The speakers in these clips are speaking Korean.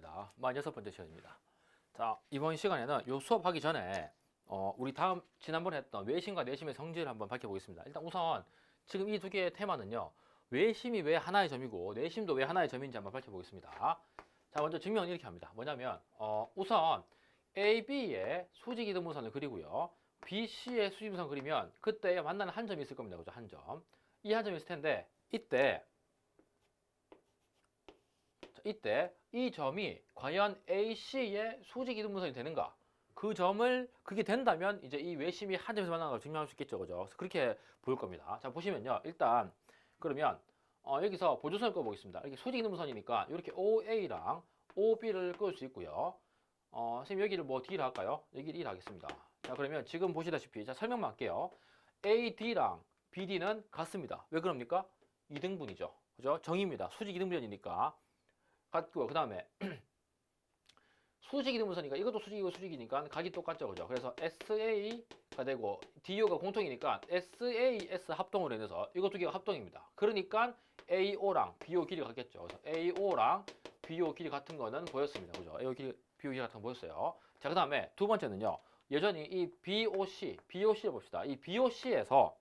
반갑습니다. 46번째 시간입니다. 자, 이번 시간에는 요 수업하기 전에 어, 우리 다음 지난번에 했던 외심과 내심의 성질을 한번 밝혀보겠습니다. 일단 우선 지금 이 두 개의 테마는요. 외심이 왜 하나의 점이고 내심도 왜 하나의 점인지 한번 밝혀보겠습니다. 자, 먼저 증명은 이렇게 합니다. 뭐냐면 어, 우선 A, B의 수직 이등분선을 그리고요. B, C의 수직 이등분선 그리면 그때 만나는 한 점이 있을 겁니다. 그죠? 한 점. 이 한 점이 있을 텐데 이때 자, 이때 이 점이 과연 AC의 수직 이등분선이 되는가? 그 점을 그게 된다면 이제 이 외심이 한 점에서 만나는 걸 증명할 수 있겠죠, 그죠? 그렇게 보일 겁니다. 자 보시면요, 일단 그러면 어, 여기서 보조선을 꺼 보겠습니다. 이렇게 수직 이등분선이니까 이렇게 OA랑 OB를 끌 수 있고요. 어, 선생님 여기를 뭐 D를 할까요? 여기를 1 하겠습니다. 자 그러면 지금 보시다시피 자 설명만 할게요. AD랑 BD는 같습니다. 왜 그럽니까? 이등분이죠. 그죠? 정입니다. 수직 이등분이니까 같고요. 그 다음에 수직 이등분선이니까 이것도 수직이고 수직이니까 각이 똑같죠. 그죠? 그래서 SA가 되고 DO가 공통이니까 SAS 합동으로 인해서 이것 두 개가 합동입니다. 그러니까 AO랑 BO 길이 같겠죠. 그래서 AO랑 BO 길이 같은 거는 보였습니다. 그죠? AO 길이, BO 길이 같은 거 보였어요. 자, 그 다음에 두 번째는요. 여전히 이 BOC, BOC를 봅시다. 이 BOC에서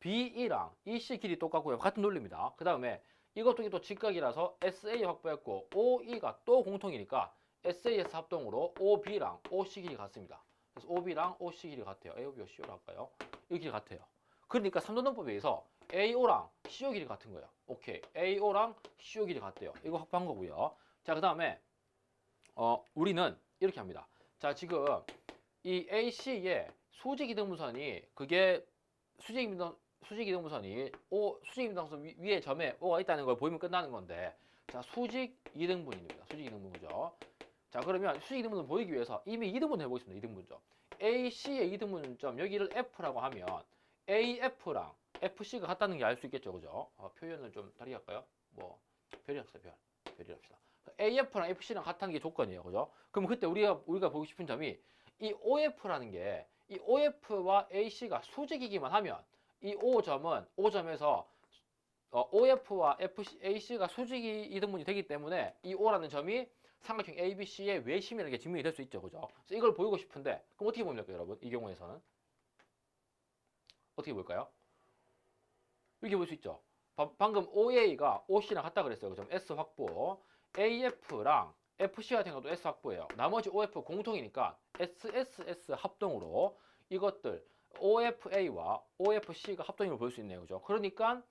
BE랑 EC 길이 똑같고요. 같은 논리입니다. 그 다음에 이것 두개또 직각이라서 SA 확보했고 OE가 또 공통이니까 SAS 합동으로 OB랑 OC 길이 같습니다. 그래서 OB랑 OC 길이 같아요. AOB, OCO로 할까요? 이 길이 같아요. 그러니까 삼도동법에 의해서 AO랑 CO 길이 같은 거예요. 오케이. AO랑 CO 길이 같대요. 이거 확보한 거고요. 자, 그 다음에 어, 우리는 이렇게 합니다. 자, 지금 이 AC의 수직 이등분선이 그게 수직 이등 수직 이등분선이 O 수직 이등분선 위- 위에 점에 O가 있다는 걸 보이면 끝나는 건데 자, 수직 이등분입니다. 수직 이등분 그죠? 자, 그러면 수직 이등분을 보이기 위해서 이미 이등분 해보겠습니다. 이등분점. AC의 이등분점 여기를 F라고 하면 AF랑 FC가 같다는 게 알 수 있겠죠, 그죠? 어, 표현을 좀 다르게 할까요? 뭐 별이 합시다, 별. 별이 합시다. AF랑 FC랑 같다는 게 조건이에요, 그죠? 그럼 그때 우리가 우리가 보고 싶은 점이 이 OF라는 게 이 OF와 AC가 수직이기만 하면 이 O점은 O점에서 어, OF와 FC, AC가 수직이 이등분이 되기 때문에 이 O라는 점이 삼각형 ABC의 외심이라는 게 증명이 될 수 있죠, 그죠? 그래서 이걸 보이고 싶은데 그럼 어떻게 보면 될까요, 여러분? 이 경우에서는 어떻게 볼까요? 이렇게 볼 수 있죠. 바- 방금 OA가 OC랑 같다 그랬어요. 그죠? S 확보. AF랑 FC 같은 것도 S 확보예요. 나머지 OF 공통이니까 SSS 합동으로 이것들 OFA와 OFC가 합동임을 볼 수 있네요. 그죠? 그러니까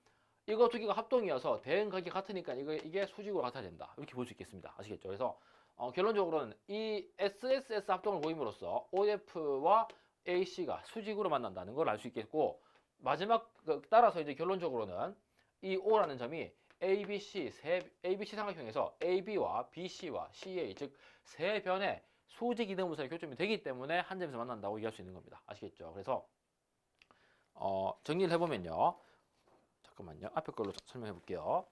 이거 두 개가 합동이어서 대응각이 같으니까 이거, 이게 수직으로 같아야 된다. 이렇게 볼 수 있겠습니다. 아시겠죠? 그래서 어, 결론적으로는 이 SSS 합동을 보임으로써 OF와 AC가 수직으로 만난다는 걸 알 수 있겠고 마지막 그, 따라서 이제 결론적으로는 이 O라는 점이 ABC 세 ABC 삼각형에서 AB와 BC와 CA 즉 세 변의 수직 이등분선의 교점이 되기 때문에 한 점에서 만난다고 얘기할 수 있는 겁니다. 아시겠죠? 그래서 어, 정리를 해보면요. 잠깐만요. 앞에 걸로 설명해 볼게요.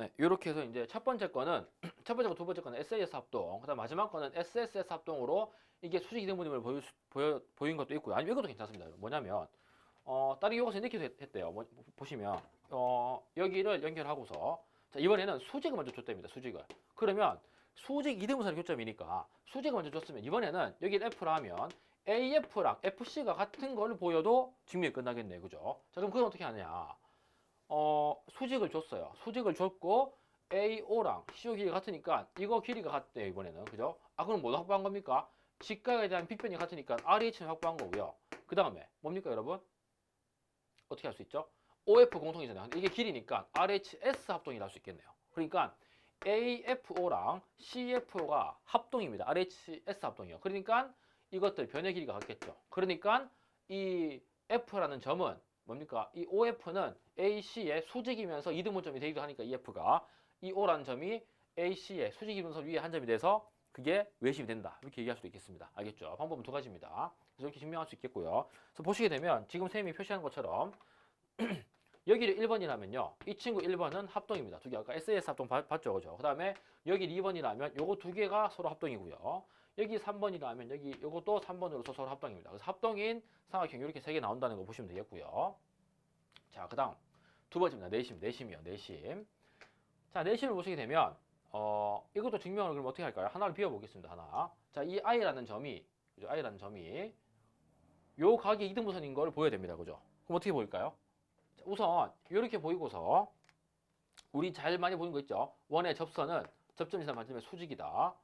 네, 이렇게 해서 이제 첫 번째 거는 첫 번째 거, 두 번째 거는 SAS 합동, 그다음 마지막 거는 SSS 합동으로 이게 수직 이등분임을 보여, 보여 보인 것도 있고요. 아니면 이것도 괜찮습니다. 뭐냐면 어, 다른 교과서 이렇게 했- 했대요. 뭐, 보시면 어, 여기를 연결하고서 자, 이번에는 수직을 먼저 줬답니다. 수직을. 그러면 수직 이등분선의 교점이니까 수직을 먼저 줬으면 이번에는 여기를 F라 하면 AF랑 FC가 같은 걸 보여도 증명이 끝나겠네요. 그죠? 자, 그럼 그건 어떻게 하냐? 어, 수직을 줬어요. 수직을 줬고 AO랑 CO 길이가 같으니까 이거 길이가 같대요. 이번에는. 그죠? 아, 그럼 뭐 확보한 겁니까? 직각에 대한 빗변이 같으니까 RH는 확보한 거고요. 그 다음에 뭡니까, 여러분? 어떻게 할 수 있죠? OF 공통이잖아요. 이게 길이니까 RHS 합동이 날 수 있겠네요. 그러니까 AFO랑 CFO가 합동입니다. RHS 합동이요. 그러니까 이것들 변의 길이가 같겠죠. 그러니까 이 F라는 점은 뭡니까? 이 OF는 AC의 수직이면서 이등분점이 되기도 하니까 EF가 이 O라는 점이 AC의 수직 이등분선 위에 한 점이 돼서 그게 외심이 된다. 이렇게 얘기할 수도 있겠습니다. 알겠죠? 방법은 두 가지입니다. 그래서 이렇게 증명할 수 있겠고요. 그래서 보시게 되면 지금 선생님이 표시한 것처럼 여기를 1번이라면요. 이 친구 1번은 합동입니다. 두 개 아까 SAS 합동 봤- 봤죠, 그죠? 그 다음에 여기 2번이라면 요거 두 개가 서로 합동이고요. 여기 3번이라면 여기 요것도 3번으로서 서로 합동입니다. 그래서 합동인 삼각형 이렇게 세 개 나온다는 거 보시면 되겠고요. 자, 그 다음 두 번째입니다. 내심, 내심이요, 내심. 자, 내심을 보시게 되면 어 이것도 증명을 그럼 어떻게 할까요? 하나를 비워 보겠습니다. 하나. 자, 이 i라는 점이 그죠? i라는 점이 요 각이 이등분선인 걸 보여야 됩니다. 그죠? 그럼 어떻게 보일까요? 자, 우선 이렇게 보이고서 우리 제일 많이 보는 거 있죠? 원의 접선은 접점지나 만점의 수직이다.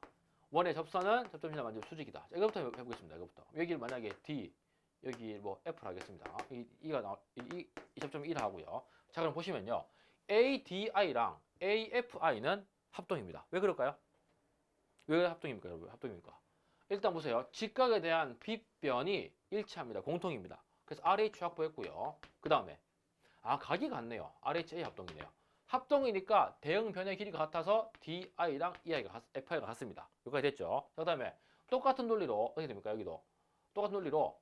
원의 접선은 접점지나 만점의 수직이다. 자, 이거부터 해- 해보겠습니다. 이거부터. 여기를 만약에 D, 여기 뭐 F를 하겠습니다. 이, 이가 나, 이, 이, 이 접점이 1 하고요. 자, 그럼 보시면요. ADI랑 AFI는 합동입니다. 왜 그럴까요? 왜 합동입니까, 여러분? 합동입니까? 일단 보세요. 직각에 대한 빗변이 일치합니다. 공통입니다. 그래서 RH 확보했고요. 그 다음에 아 각이 같네요. RHA 합동이네요. 합동이니까 대응 변의 길이가 같아서 DI랑 EI가 같, FI가 같습니다. 여기까지 됐죠. 그 다음에 똑같은 논리로 어떻게 됩니까? 여기도 똑같은 논리로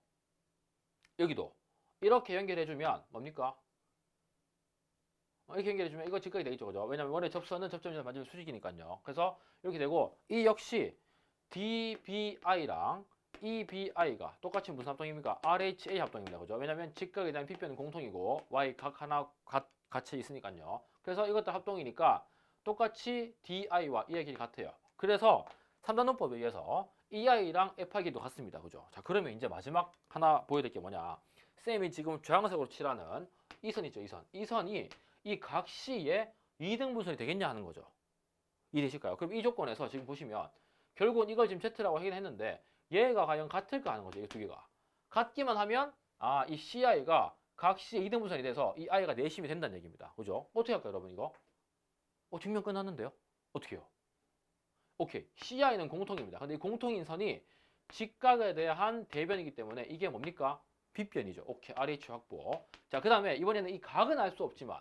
여기도 이렇게 연결해주면 뭡니까? 어, 이렇게 연결해주면 이거 직각이 되겠죠, 그죠? 왜냐면 원의 접선은 접점이나 만지면 수직이니까요. 그래서 이렇게 되고 이 역시 DBI랑 EBI가 똑같이 무슨 합동입니까? RHA 합동입니다. 그죠? 왜냐면 직각에 대한 빗변은 공통이고 Y 각 하나 가, 같이 있으니까요. 그래서 이것도 합동이니까 똑같이 DI와 EI 길이 같아요. 그래서 3단원법에 의해서 EI랑 FI 길이도 같습니다. 그죠? 자, 그러면 이제 마지막 하나 보여드릴 게 뭐냐? 쌤이 지금 주황색으로 칠하는 이 선 있죠, 이 선. 이 선이 이 각 시의 이등분선이 되겠냐 하는 거죠. 이해되실까요? 그럼 이 조건에서 지금 보시면 결국은 이걸 지금 Z라고 하긴 했는데 얘가 과연 같을까 하는 거죠. 이 두 개가. 같기만 하면 아, 이 CI가 각시의 이등분선이 돼서 이 I가 내심이 된다는 얘기입니다. 그죠? 어떻게 할까요, 여러분 이거? 어, 증명 끝났는데요? 어떻게 해요? 오케이. CI는 공통입니다. 근데 이 공통인 선이 직각에 대한 대변이기 때문에 이게 뭡니까? 빗변이죠. 오케이. RH 확보. 자, 그 다음에 이번에는 이 각은 알 수 없지만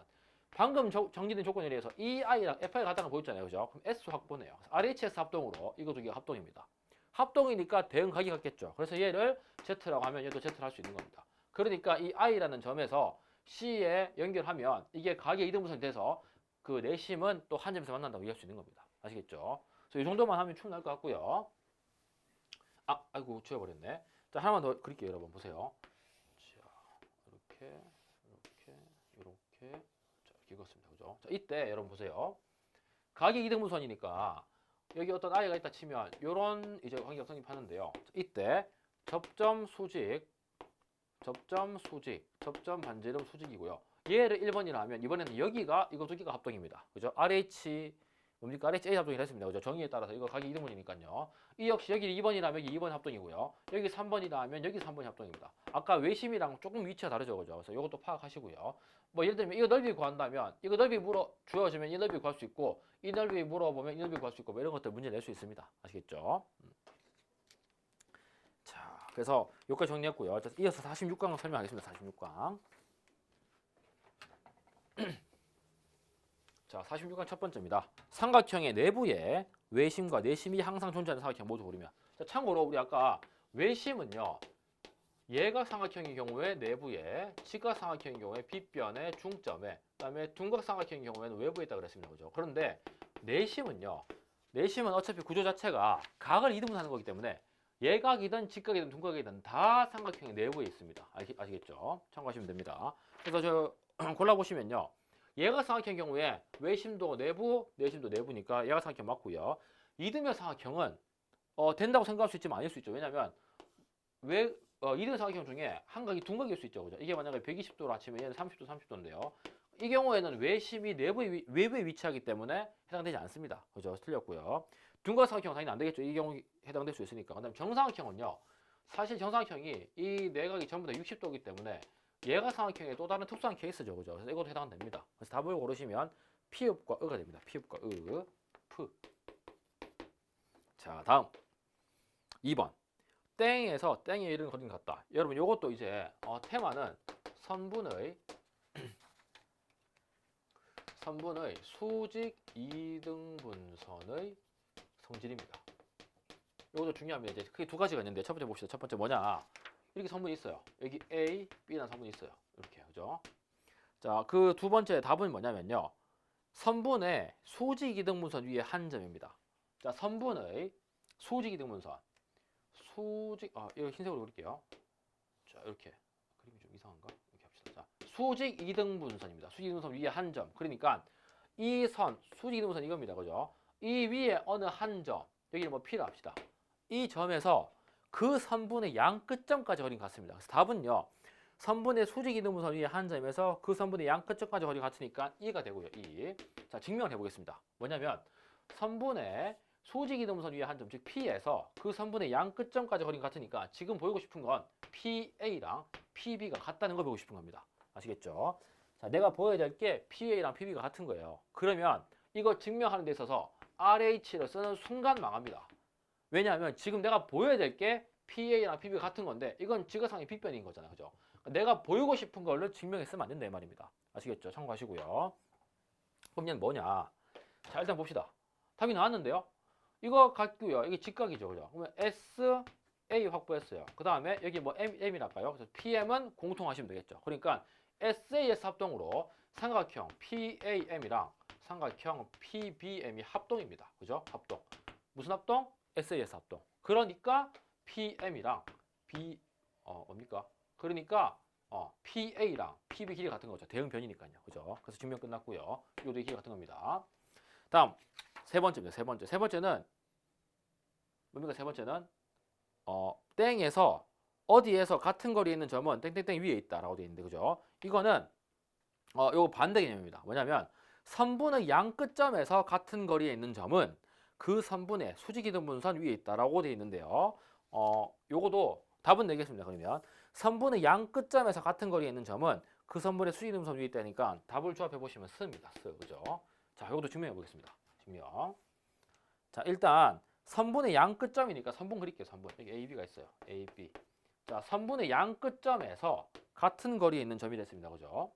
방금 저- 정리된 조건에 의해서 EI랑 FI가 같다는 거 보였잖아요. 그죠? 그럼 S 확보네요. RHS 합동으로 이거 두 개가 합동입니다. 합동이니까 대응 각이 같겠죠. 그래서 얘를 Z라고 하면 얘도 Z를 할 수 있는 겁니다. 그러니까 이 I라는 점에서 C에 연결하면 이게 각의 이등분선이 돼서 그 내심은 또 한 점에서 만난다고 이해할 수 있는 겁니다. 아시겠죠? 그래서 이 정도만 하면 충분할 것 같고요. 아, 아이고 지워버렸네. 자, 하나만 더 그릴게요, 여러분. 보세요. 자, 이렇게, 이렇게, 이렇게. 자, 이렇게 읽었습니다. 그죠? 자, 이때 여러분 보세요. 각이 이등분선이니까 여기 어떤 아이가 있다 치면 요런 이제 관계가 성립하는데요. 자, 이때 접점 수직, 접점 수직, 접점 반지름 수직이고요. 얘를 1번이라 하면 이번에는 여기가 이거 두 개가 합동입니다. 그죠? RH 뭡니까? RH 합동이라 했습니다. 그죠? 정의에 따라서 이거 각이 이등분이니까요. 이 역시 여기 2번이라면 여기 2번 합동이고요. 여기 3번이라 하면 여기 3번이 합동입니다. 아까 외심이랑 조금 위치가 다르죠. 그죠? 그래서 이것도 파악하시고요. 뭐 예를 들면 이거 넓이 구한다면 이거 넓이 물어 주어지면 이 넓이 구할 수 있고 이 넓이 물어보면 이 넓이 구할 수 있고 뭐 이런 것들 문제 낼 수 있습니다. 아시겠죠? 그래서 여기까지 정리했고요. 자, 이어서 46강 설명하겠습니다. 46강. 자, 46강 첫 번째입니다. 삼각형의 내부에 외심과 내심이 항상 존재하는 삼각형 모두 고르면. 자, 참고로 우리 아까 외심은요. 예각 삼각형의 경우에 내부에, 직각 삼각형의 경우에 빗변의 중점에, 그다음에 둔각 삼각형의 경우에는 외부에 있다 그랬습니다. 그죠? 그런데 내심은요. 내심은 어차피 구조 자체가 각을 이등분하는 거기 때문에 예각이든 직각이든 둔각이든 다 삼각형의 내부에 있습니다. 아시, 아시 겠죠? 참고하시면 됩니다. 그래서 저 골라보시면요. 예각 삼각형의 경우에 외심도 내부, 내심도 내부니까 예각 삼각형 맞고요. 이등변 삼각형은 어, 된다고 생각할 수 있지만 아닐 수 있죠. 왜냐하면 왜 어, 이등 삼각형 중에 한 각이 둔각일 수 있죠. 그죠? 이게 만약에 120도로 치면 얘는 30도, 30도인데요. 이 경우에는 외심이 내부에 위- 외부에 위치하기 때문에 해당되지 않습니다. 그죠? 틀렸고요. 삼각형은 당연히 안 되겠죠. 이 경우 해당될 수 있으니까. 그 다음 정삼각형은요. 사실 정삼각형이 이 내각이 전부 다 60도이기 때문에 얘가 삼각형의 또 다른 특수한 케이스죠. 그죠? 그래서 이것도 해당됩니다. 그래서 답을 고르시면 피읍과 의가 됩니다. 피읍과 의, 프. 자, 다음 2번. 땡에서 땡의 이름 거진 같다. 여러분 요것도 이제 어, 테마는 선분의 선분의 수직 이등분선의 성질입니다. 이것도 중요합니다. 이제 크게 두 가지가 있는데 첫 번째 봅시다. 첫 번째 뭐냐? 이렇게 선분이 있어요. 여기 A, B라는 선분이 있어요. 이렇게 그죠? 자, 그 두 번째 답은 뭐냐면요. 선분의 수직 이등분선 위에 한 점입니다. 자, 선분의 수직 이등분선. 수직 아, 이거 흰색으로 그릴게요. 자, 이렇게. 그림이 좀 이상한가? 이렇게 합시다. 자, 수직 이등분선입니다. 수직 이등분선 위에 한 점. 그러니까 이 선, 수직 이등분선 이겁니다. 그죠? 이 위에 어느 한 점. 여기를 뭐 P라 합시다. 이 점에서 그 선분의 양 끝점까지 거리는 같습니다. 그래서 답은요. 선분의 수직 이등분선 위에 한 점에서 그 선분의 양 끝점까지 거리가 같으니까 2가 되고요. 2. 자, 증명을 해보겠습니다. 뭐냐면 선분의 수직 이등분선 위에 한 점, 즉 P에서 그 선분의 양 끝점까지 거리가 같으니까 지금 보이고 싶은 건 PA랑 PB가 같다는 걸 보고 싶은 겁니다. 아시겠죠? 자, 내가 보여야 될 게 PA랑 PB가 같은 거예요. 그러면 이거 증명하는 데 있어서 RH를 쓰는 순간 망합니다. 왜냐하면 지금 내가 보여야 될 게 PA랑 PB가 같은 건데 이건 지그상의 빗변인 거잖아요. 그죠? 내가 보이고 싶은 걸로 증명해 쓰면 안 된다 이 말입니다. 아시겠죠? 참고하시고요. 그럼 얘는 뭐냐? 자, 일단 봅시다. 답이 나왔는데요. 이거 같고요. 이게 직각이죠. 그죠? 그러면 S, A 확보했어요. 그 다음에 여기 뭐 M, M이랄까요? 그래서 PM은 공통하시면 되겠죠. 그러니까 SAS 합동으로 삼각형 PAM이랑 삼각형 PBM이 합동입니다. 그죠? 합동. 무슨 합동? SAS 합동. 그러니까 PM이랑 B 어 뭡니까? 그러니까 어 PA랑 PB 길이 같은 거죠. 대응 변이니까요. 그죠? 그래서 증명 끝났고요. 이것도 길이 같은 겁니다. 다음 세 번째입니다. 세 번째. 세 번째는 뭡니까? 세 번째는 어 땡에서 어디에서 같은 거리에 있는 점은 땡땡땡 위에 있다라고 되어 있는데 그죠? 이거는 어 요거 반대 개념입니다. 뭐냐면 선분의 양 끝점에서 같은 거리에 있는 점은 그 선분의 수직이등분선 위에 있다라고 되어 있는데요. 어 요거도 답은 내겠습니다. 그러면 선분의 양 끝점에서 같은 거리에 있는 점은 그 선분의 수직이등분선 위에 있다니까 답을 조합해 보시면 습니다. 스 그죠? 자, 요것도 증명해 보겠습니다. 증명. 자, 일단 선분의 양 끝점이니까 선분 그릴게요. 선분. 여기 A, B가 있어요. A, B. 자, 선분의 양 끝점에서 같은 거리에 있는 점이 됐습니다. 그죠?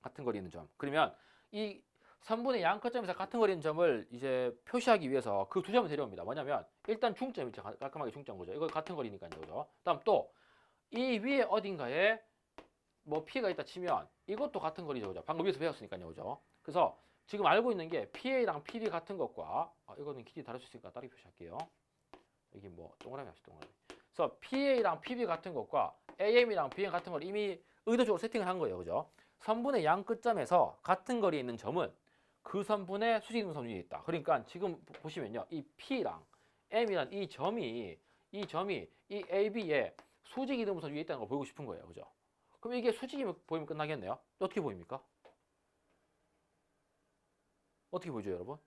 같은 거리에 있는 점. 그러면 이 선분의 양 끝점에서 같은 있는 점을 이제 표시하기 위해서 그 두 점을 데려옵니다. 뭐냐면 일단 중점 있죠. 가- 깔끔하게 중점 그죠? 이거 같은 거리니까요. 그죠? 다음 또 이 위에 어딘가에 뭐 P가 있다 치면 이것도 같은 거리죠. 그죠? 방금 위에서 배웠으니까요. 그죠? 그래서 지금 알고 있는 게 PA랑 PB 같은 것과 아, 이거는 길이 다를 수 있으니까 따로 표시할게요. 여기 뭐 동그라미 합시다. 동그라미. 그래서 PA랑 PB 같은 것과 AM이랑 BM 같은 걸 이미 의도적으로 세팅을 한 거예요. 그죠? 선분의 양 끝점에서 같은 거리에 있는 점은 그 선분의 수직이등선 위에 있다. 그러니까 지금 보- 보시면요. 이 P랑 M이란 이 점이 이 점이 이 AB의 수직 이등분선 위에 있다는 걸 보이고 싶은 거예요. 그죠? 그럼 이게 수직이면 보이면 끝나겠네요. 어떻게 보입니까? 어떻게 보이죠, 여러분?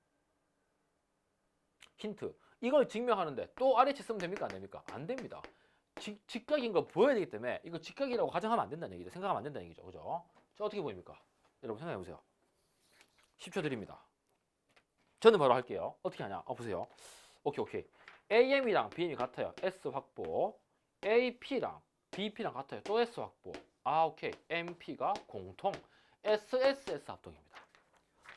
힌트. 이걸 증명하는데 또 RH 쓰면 됩니까? 안 됩니까? 안 됩니다. 직, 직각인 거 보여야 되기 때문에 이거 직각이라고 가정하면 안 된다는 얘기죠. 생각하면 안 된다는 얘기죠. 그죠? 저 어떻게 보입니까? 여러분 생각해 보세요. 10초 드립니다. 저는 바로 할게요. 어떻게 하냐? 어, 보세요. 오케이, 오케이. AM이랑 BM이 같아요. S 확보. AP랑 BP랑 같아요. 또 S 확보. 아, 오케이. MP가 공통. SSS 합동입니다.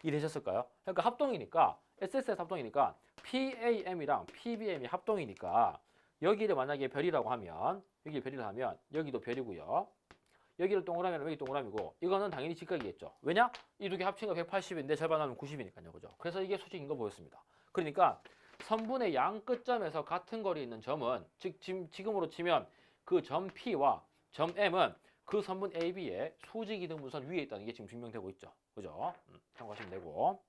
이해되셨을까요? 그러니까 합동이니까 SSS 합동이니까 PAM이랑 PBM이 합동이니까 여기를 만약에 별이라고 하면 여기 별이라 하면 여기도 별이고요. 여기를 동그라미면 여기 동그라미고 이거는 당연히 직각이겠죠. 왜냐? 이 두 개 합친 거 180인데 절반하면 90이니까요. 그죠? 그래서 이게 수직인 거 보였습니다. 그러니까 선분의 양 끝점에서 같은 거리에 있는 점은 즉 지금 지금으로 치면 그 점 P와 점 M은 그 선분 AB의 수직 이등 분선 위에 있다는 게 지금 증명되고 있죠. 그죠? 음, 참고하시면 되고.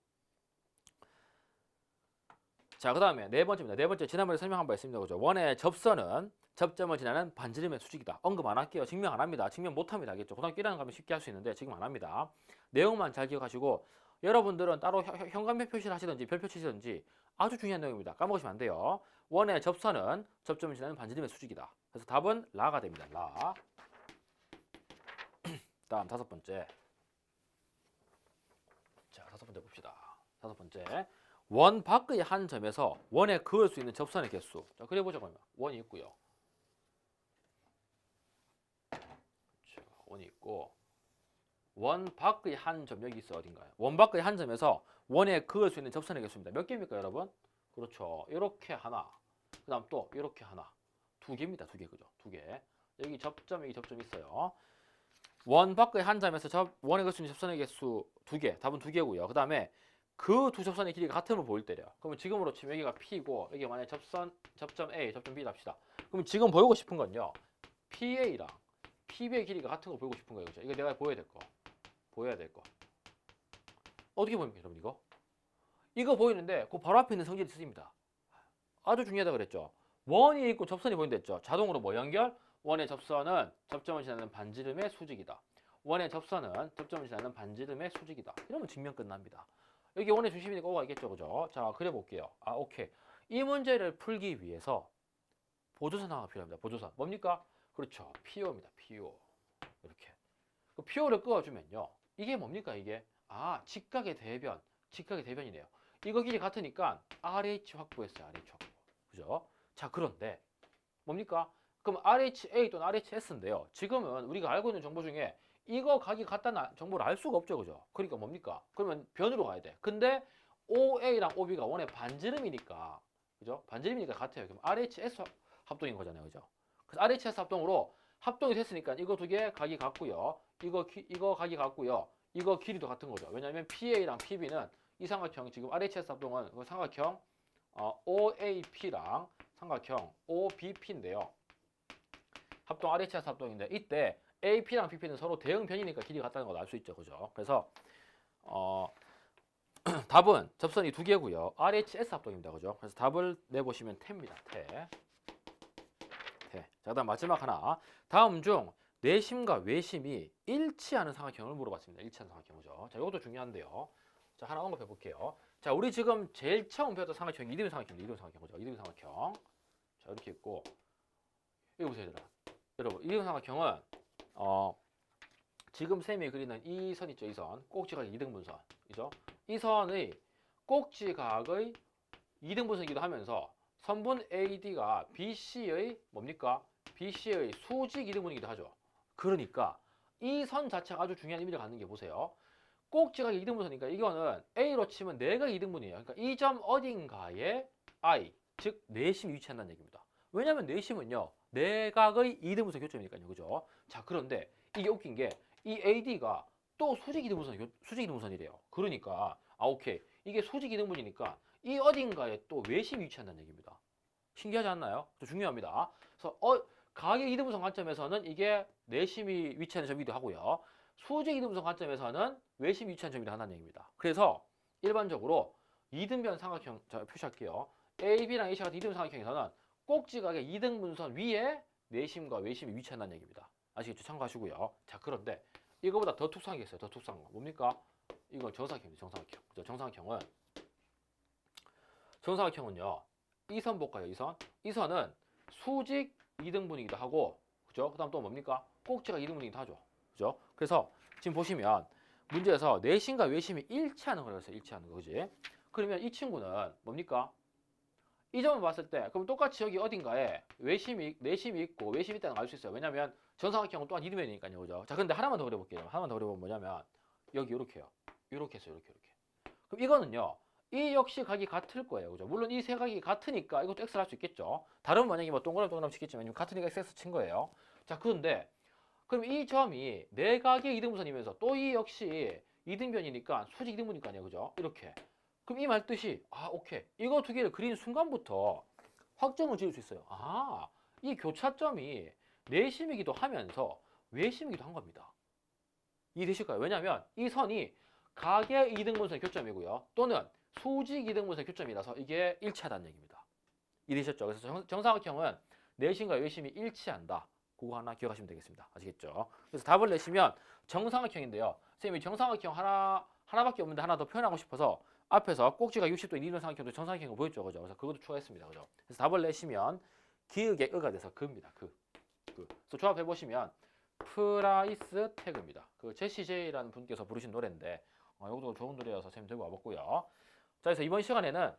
자, 그 다음에 네 번째입니다. 네 번째, 지난번에 설명한 바 있습니다. 그죠? 원의 접선은 접점을 지나는 반지름의 수직이다. 언급 안 할게요. 증명 안 합니다. 증명 못 합니다. 알겠죠? 고등학교 1학년 가면 쉽게 할 수 있는데 지금 안 합니다. 내용만 잘 기억하시고 여러분들은 따로 현관표 표시를 하시든지 별표 치시든지 아주 중요한 내용입니다. 까먹으시면 안 돼요. 원의 접선은 접점을 지나는 반지름의 수직이다. 그래서 답은 라가 됩니다. 라. 다음 다섯 번째. 자, 다섯 번째 봅시다. 다섯 번째. 원 밖의 한 점에서 원에 그을 수 있는 접선의 개수. 자, 그려보자 그러면. 원이 있고요. 자, 원이 있고 원 밖의 한 점 여기 있어 어딘가요? 원 밖의 한 점에서 원에 그을 수 있는 접선의 개수입니다. 몇 개입니까, 여러분? 그렇죠. 이렇게 하나. 그다음 또 이렇게 하나. 두 개입니다. 두 개. 그죠? 두 개. 여기 접점, 여기 접점 있어요. 원 밖의 한 점에서 접 원의 걸수 있는 접선의 개수 두 개, 답은 두 개고요. 그 다음에 그 두 접선의 길이가 같음을 보일 때래요. 그러면 지금으로 치면 여기가 P고 여기 만약 접선 접점 A, 접점 B 합시다. 그럼 지금 보이고 싶은 건요. PA랑 PB의 길이가 같은 거 보이고 싶은 거예요. 그죠? 이거 내가 보여야 될 거. 보여야 될 거. 어떻게 보입니까, 여러분 이거? 이거 보이는데 그 바로 앞에 있는 성질이 쓰입니다. 아주 중요하다 그랬죠. 원이 있고 접선이 보인다 했죠. 자동으로 뭐 연결? 원의 접선은 접점을 지나는 반지름의 수직이다. 원의 접선은 접점을 지나는 반지름의 수직이다. 이러면 증명 끝납니다. 여기 원의 중심이니까 O가 있겠죠, 그죠? 자, 그래 볼게요. 아, 오케이. 이 문제를 풀기 위해서 보조선 하나가 필요합니다. 보조선. 뭡니까? 그렇죠. PO입니다. PO. 이렇게. 그 PO를 그어주면요. 이게 뭡니까, 이게? 아, 직각의 대변. 직각의 대변이네요. 이거 길이 같으니까 RH 확보했어요. RH 확보. 그죠? 자, 그런데 뭡니까? 그럼 RHA 또는 RHS인데요. 지금은 우리가 알고 있는 정보 중에 이거 각이 같다는 아- 정보를 알 수가 없죠. 그죠? 그러니까 뭡니까? 그러면 변으로 가야 돼. 근데 OA랑 OB가 원의 반지름이니까 그죠? 반지름이니까 같아요. 그럼 RHS 합- 합동인 거잖아요. 그죠? 그래서 RHS 합동으로 합동이 됐으니까 이거 두 개 각이 같고요. 이거 기- 이거 각이 같고요. 이거 길이도 같은 거죠. 왜냐하면 PA랑 PB는 이 삼각형 지금 RHS 합동은 그 삼각형 어, OAP랑 삼각형 OBP인데요. 합동 RHS 합동인데 이때 AP랑 BP는 서로 대응 변이니까 길이 같다는 걸 알 수 있죠. 그죠? 그래서 어, 답은 접선이 두 개고요. RHS 합동입니다. 그죠? 그래서 답을 내 보시면 태입니다. 태. 태. 자, 그다음 마지막 하나. 다음 중 내심과 외심이 일치하는 삼각형을 물어봤습니다. 일치하는. 그죠? 자, 이것도 중요한데요. 자, 하나 언급해 볼게요. 자, 우리 지금 제일 처음 배웠던 이등변 삼각형입니다. 이등변 삼각형. 그죠? 이등변 삼각형. 자, 이렇게 있고 여기 보세요, 얘들아. 여러분, 이등변 삼각형은 어, 지금 쌤이 그리는 이 선 있죠, 이 선. 꼭지각의 이등분선. 그죠? 이 선의 꼭지각의 이등분선이기도 하면서 선분 AD가 BC의 뭡니까? BC의 수직 이등분이기도 하죠. 그러니까 이 선 자체가 아주 중요한 의미를 갖는 게 보세요. 꼭지각의 이등분선이니까 이거는 A로 치면 내가 이등분이에요. 그러니까 이 점 어딘가에 I, 즉 내심이 위치한다는 얘기입니다. 왜냐하면 내심은요 내각의 이등분선 교점이니까요, 그죠? 자 그런데 이게 웃긴 게 이 AD가 또 수직 이등분선 수직 이등분선이래요. 그러니까 아 오케이 이게 수직 이등분이니까 이 어딘가에 또 외심이 위치한다는 얘기입니다. 신기하지 않나요? 또 중요합니다. 그래서 어 가격 이등분선 관점에서는 이게 내심이 위치하는 점이기도 하고요. 수직 이등분선 관점에서는 외심이 위치하는 점이기도 한다는 얘기입니다. 그래서 일반적으로 이등변 삼각형 자 표시할게요. AB랑 AC 같은 이등변 삼각형에서는 꼭지각의 이등분선 위에 내심과 외심이 위치한다는 얘기입니다. 아시겠죠? 참고하시고요. 자 그런데 이거보다 더 특수한 게 있어요. 더 특수한 거 뭡니까? 이건 정사각형입니다. 정사각형. 그죠? 정사각형은 정사각형은요. 이선 볼까요? 이 선. 이 선은 수직 이등분이기도 하고 그죠? 그다음 또 뭡니까? 꼭지가 이등분이기도 하죠. 그죠? 그래서 지금 보시면 문제에서 내심과 외심이 일치하는 거라고 했어요. 일치하는 거. 그지? 그러면 이 친구는 뭡니까? 이 점을 봤을 때 그럼 똑같이 여기 어딘가에 외심이 내심이 있고 외심이 있다는 걸 알 수 있어요. 왜냐하면 전사각형은 또한 이등변이니까요. 그죠? 자, 근데 하나만 더 그려 볼게요. 하나만 더 그려 보면 뭐냐면 여기 이렇게요. 이렇게 해서 이렇게 이렇게. 그럼 이거는요. 이 역시 각이 같을 거예요. 그죠? 물론 이 세 각이 같으니까 이것도 x를 할 수 있겠죠. 다른 만약에 뭐 동그라미 동그라미 치겠지만 같으니까 x 친 거예요. 자, 그런데 그럼 이 점이 네 각의 이등분선이면서 또 이 역시 이등변이니까 수직 이등분이니까 아니에요. 그죠? 이렇게. 그럼 이 말 뜻이 아, 오케이. 이거 두 개를 그린 순간부터 확정을 지을 수 있어요. 아, 이 교차점이 내심이기도 하면서 외심이기도 한 겁니다. 이해되실까요? 왜냐하면 이 선이 각의 이등분선의 교점이고요. 또는 수직 이등분선의 교점이라서 이게 일치하다는 얘기입니다. 이해되셨죠? 그래서 정, 정사각형은 내심과 외심이 일치한다. 그거 하나 기억하시면 되겠습니다. 아시겠죠? 그래서 답을 내시면 정사각형인데요. 선생님이 정사각형 하나 하나밖에 없는데 하나 더 표현하고 싶어서 앞에서 꼭지가 60도 이등변 삼각형도 정사각형을 보였죠, 그죠? 그래서 그것도 추가했습니다, 그죠? 그래서 답을 내시면 기역의 의가 돼서 그입니다, 그. 그. 그래서 조합해 보시면 프라이스 태그입니다. 그 제시 제이라는 분께서 부르신 노래인데 어, 이것도 좋은 노래여서 선생님 들고 와봤고요. 자, 그래서 이번 시간에는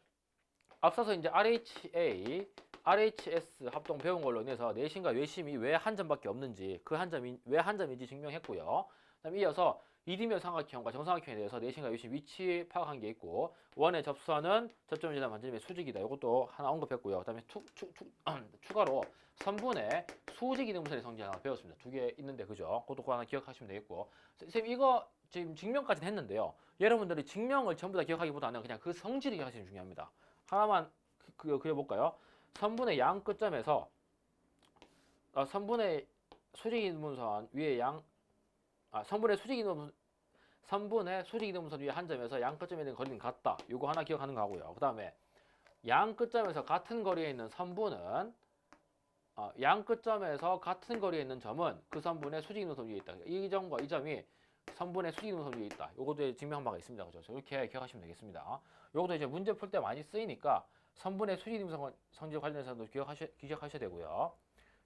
앞서서 이제 RHA, RHS 합동 배운 걸로 인해서 내심과 외심이 왜 한 점밖에 없는지 그 한 점이 왜 한 점인지 증명했고요. 그다음 이어서 이디면 삼각형과 정삼각형에 대해서 내신과 유심 위치 파악한 게 있고 원의 접선은 접점 지점 반지름의 수직이다. 이것도 하나 언급했고요. 그다음에 투, 추, 추, 추가로 선분의 수직 이등분선의 성질 하나 배웠습니다. 두 개 있는데 그죠? 그것도 하나 기억하시면 되겠고 선생님 이거 지금 증명까지는 했는데요. 여러분들이 증명을 전부 다 기억하기보다는 그냥 그 성질을 기억하시는 게 중요합니다. 하나만 그- 그, 그려볼까요? 선분의 양 끝점에서 어, 선분의 수직 이등분선 위에 양 아, 선분의 수직 이등분선 선분의 수직 이등분선 위에 한 점에서 양 끝점에 있는 거리는 같다. 요거 하나 기억하는 거 하고요. 그 다음에 양 끝점에서 같은 거리에 있는 선분은 어, 양 끝점에서 같은 거리에 있는 점은 그 선분의 수직 이등분선 위에 있다. 이 점과 이 점이 선분의 수직 위에 있다. 요것도 증명한 바가 있습니다. 그죠? 이렇게 기억하시면 되겠습니다. 요것도 이제 문제 풀 때 많이 쓰이니까 선분의 수직 이등분선 성질 관련해서도 기억하셔, 기억하셔야 되고요.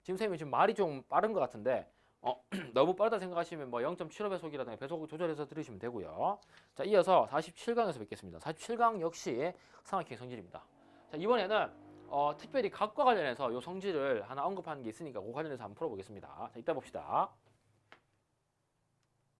지금 선생님이 지금 말이 좀 빠른 것 같은데 어, 너무 빠르다 생각하시면 뭐 0.75 배속이라든가 배속 조절해서 들으시면 되고요. 자, 이어서 47강에서 뵙겠습니다. 47강 역시 삼각형의 성질입니다. 자, 이번에는 어, 특별히 각과 관련해서 요 성질을 하나 언급하는 게 있으니까 그 관련해서 한번 풀어보겠습니다. 자, 이따 봅시다.